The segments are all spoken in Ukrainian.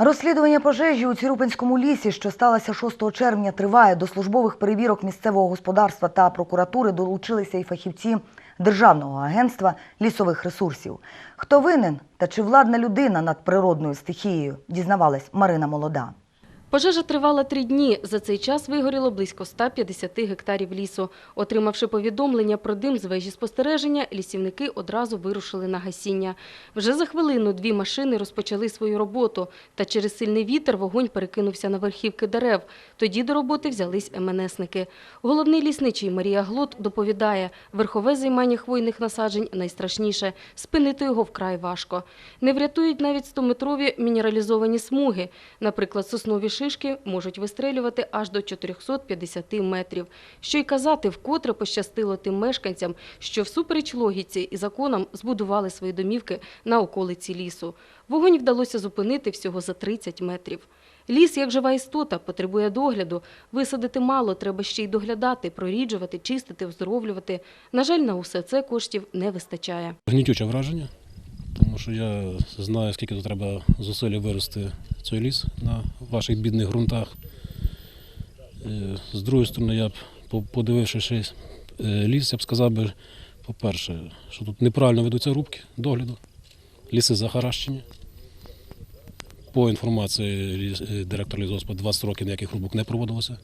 Розслідування пожежі у Цірупинському лісі, що сталося 6 червня, триває. До службових перевірок місцевого господарства та прокуратури долучилися і фахівці Державного агентства лісових ресурсів. Хто винен та чи владна людина над природною стихією, дізнавалась Марина Молода. Пожежа тривала три дні. За цей час вигоріло близько 150 гектарів лісу. Отримавши повідомлення про дим з вежі спостереження, лісівники одразу вирушили на гасіння. Вже за хвилину дві машини розпочали свою роботу, та через сильний вітер вогонь перекинувся на верхівки дерев. Тоді до роботи взялись МНСники. Головний лісничий Марія Глот доповідає, верхове займання хвойних насаджень найстрашніше. Спинити його вкрай важко. Не врятують навіть 100-метрові мінералізовані смуги. Наприклад, соснові шишки можуть вистрелювати аж до 450 метрів. Що й казати, вкотре пощастило тим мешканцям, що всупереч логіці і законам збудували свої домівки на околиці лісу. Вогонь вдалося зупинити всього за 30 метрів. Ліс, як жива істота, потребує догляду. Висадити мало, треба ще й доглядати, проріджувати, чистити, оздоровлювати. На жаль, на усе це коштів не вистачає. Гнітюче враження, тому що я знаю, скільки тут треба зусиль вирости цей ліс на ваших бідних ґрунтах. Е, З другої сторони, я б, подивившись е, ліс, я б сказав би, по-перше, що тут неправильно ведуться рубки догляду, ліси захаращені. По інформації е, директора лісгоспа 20 років ніяких рубок не проводилося.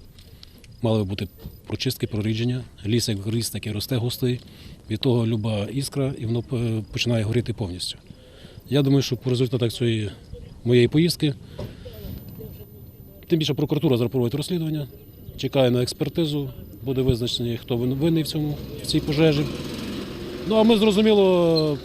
Мали би бути прочистки, прорідження. Ліс як ріс, так і росте густий. Від того люба іскра, і воно е, починає горіти повністю. Я думаю, що по результатах цієї моєї поїздки, тим більше прокуратура зараз проводить розслідування, чекає на експертизу, буде визначений, хто винний в цьому в цій пожежі. Ну а ми зрозуміло,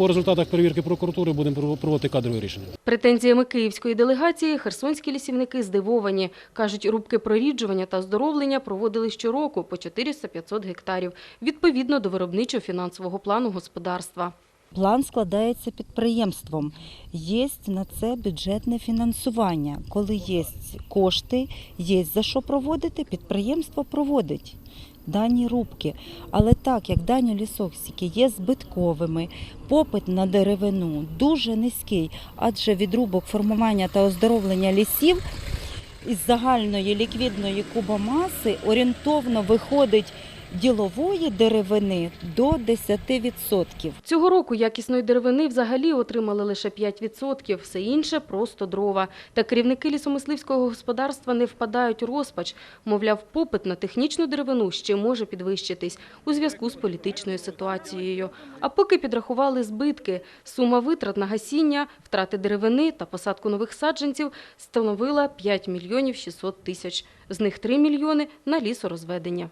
по результатах перевірки прокуратури будемо проводити кадрові рішення. Претензіями київської делегації херсонські лісівники здивовані. Кажуть, рубки проріджування та оздоровлення проводили щороку по 400-500 гектарів, відповідно до виробничо-фінансового плану господарства. План складається підприємством. Є на це бюджетне фінансування. Коли є кошти, є за що проводити, підприємство проводить дані рубки. Але так як дані лісоксики є збитковими, попит на деревину дуже низький, адже відрубок формування та оздоровлення лісів із загальної ліквідної кубомаси орієнтовно виходить ділової деревини до 10%. Цього року якісної деревини взагалі отримали лише 5%, все інше – просто дрова. Та керівники лісомисливського господарства не впадають у розпач. Мовляв, попит на технічну деревину ще може підвищитись у зв'язку з політичною ситуацією. А поки підрахували збитки, сума витрат на гасіння, втрати деревини та посадку нових саджанців становила 5 мільйонів 600 тисяч. З них 3 мільйони на лісорозведення.